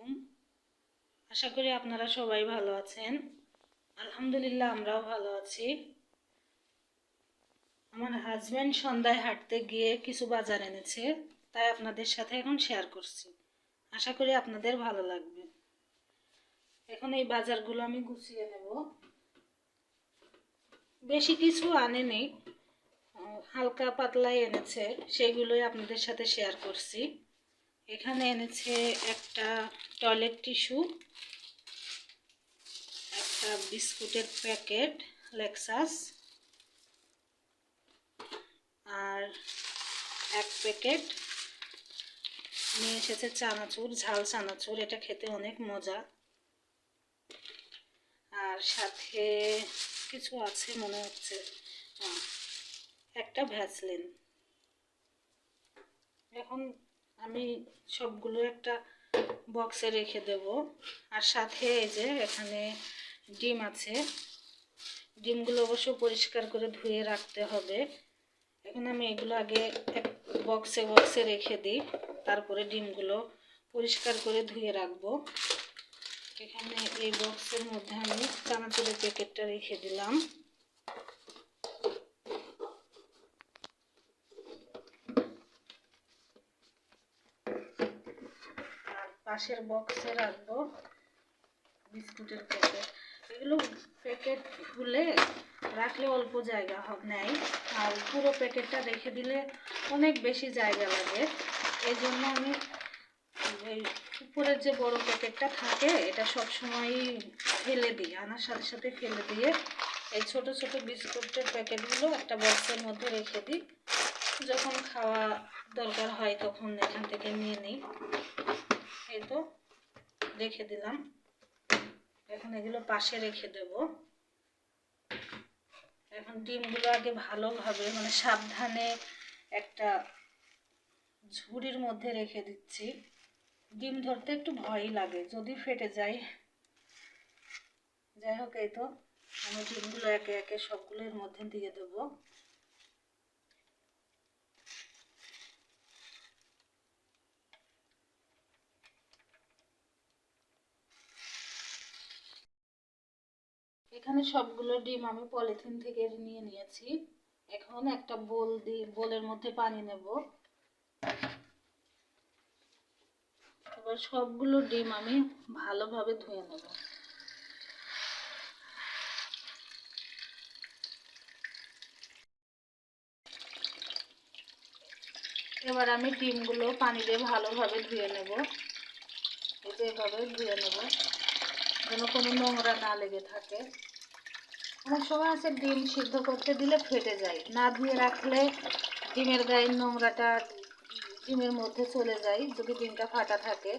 আলাইকুম। আশা করি আপনারা সবাই ভালো আছেন। আলহামদুলিল্লাহ, আমরাও ভালো আছি। আমার হাজব্যান্ড সন্ধ্যায় হাঁটতে গিয়ে কিছু বাজার এনেছে, তাই আপনাদের সাথে এখন শেয়ার করছি। আশা করি আপনাদের ভালো লাগবে। এখন এই বাজারগুলো আমি গুছিয়ে নেব। বেশি কিছু আনেনি হালকা পাতলাই এনেছে সেগুলোই আপনাদের সাথে শেয়ার করছি। এখানে এনেছে একটা টয়লেট টিস্যু একটা বিস্কুটের প্যাকেট লেক্সাস আর এক প্যাকেট নিয়ে এসেছে চানাচুর, ঝাল চানাচুর, এটা খেতে অনেক মজা। আর সাথে কিছু আছে মনে হচ্ছে একটা ভ্যাসলিন এখন আমি সবগুলো একটা বক্সে রেখে দেব। আর সাথে এই যে এখানে ডিম আছে। ডিমগুলো অবশ্য পরিষ্কার করে ধুয়ে রাখতে হবে। এখন আমি এগুলো আগে এক বক্সে বক্সে রেখে দিই। তারপরে ডিমগুলো পরিষ্কার করে ধুয়ে রাখব। এখানে এই বক্সের মধ্যে আমি চানাচুরের প্যাকেটটা রেখে দিলাম আর পাশের বক্সে রাখব বিস্কুটের প্যাকেট এগুলো প্যাকেট খুলে রাখলে অল্প জায়গা নেয়। আর পুরো প্যাকেটটা রেখে দিলে অনেক বেশি জায়গা লাগে। এই জন্য আমি এই উপরের যে বড় প্যাকেটটা থাকে, এটা সব সময় ফেলে দিই, আনার সাথে সাথে ফেলে দিয়ে এই ছোট ছোট বিস্কুটের প্যাকেটগুলো একটা বক্সের মধ্যে রেখে দিই। যখন খাওয়া দরকার হয় তখন এখান থেকে নিয়ে নিই। এই তো রেখে দিলাম। এখন এগুলো পাশে রেখে দেব। এখন ডিমগুলো আগে ভালোভাবে মানে সাবধানে একটা ঝুড়ির মধ্যে রেখে দিচ্ছি। ডিম ধরতে একটু ভয়ই লাগে, যদি ফেটে যায়। যাই হোক, এই তো আমি ডিমগুলো একে একে সবগুলোর মধ্যে দিয়ে দেবো। এখানে সবগুলো ডিম আমি পলিথিন থেকে নিয়ে নিয়েছি। এখন একটা বোল দিয়ে বোলের মধ্যে পানি নেব। এবার সবগুলো ডিম আমি ভালোভাবে ধুয়ে নেব। এবার আমি ডিমগুলো পানি দিয়ে ভালোভাবে ধুয়ে নেব। এভাবে ধুয়ে নেব। যেন কোনো নোংরা না লেগে থাকে। অনেক সময় আছে ডিম সিদ্ধ করতে দিলে ফেটে যায়। না ধুয়ে রাখলে ডিমের গায়ের নোংরাটা ডিমের মধ্যে চলে যায়, যদি ডিমটা ফাটা থাকে।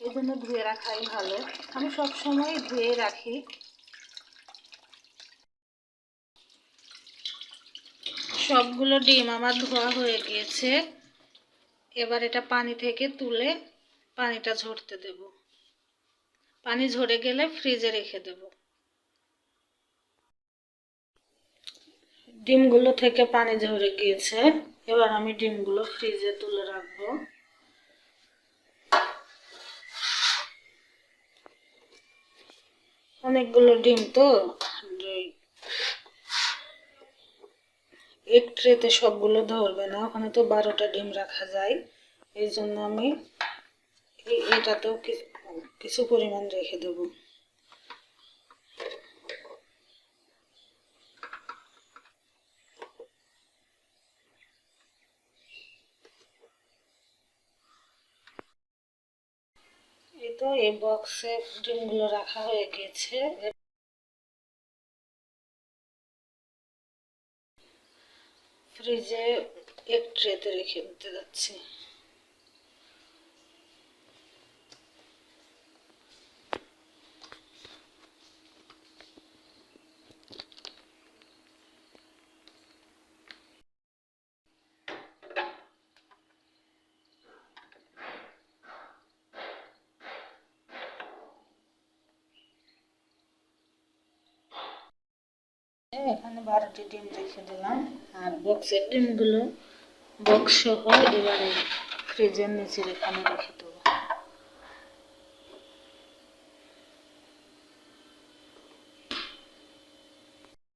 এই জন্য ধুয়ে রাখাই ভালো। আমি সব সময় ধুয়ে রাখি। সবগুলো ডিম আমার ধোয়া হয়ে গিয়েছে। এবার এটা পানি থেকে তুলে পানিটা ঝরতে দেব। পানি ঝরে গেলে ফ্রিজে রেখে দেব। ডিমগুলো থেকে পানি ঝরে গিয়েছে। এবার আমি ডিমগুলো ফ্রিজে তুলে রাখব। অনেকগুলো ডিম তো এক ট্রেতে সবগুলো ধরবে না। ওখানে তো বারোটা ডিম রাখা যায়। এই জন্য আমি এটাতেও কি- কিছু পরিমাণ রেখে দেবো। এই তো এই বক্সে ডিমগুলো রাখা হয়ে গেছে। ফ্রিজে এক ট্রেতে রেখে দিতে যাচ্ছি। এখানে বারোটি ডিম রেখে দিলাম। আর বক্সের ডিমগুলো বক্স সহ এবারে ফ্রিজের নিচে এখানে রেখে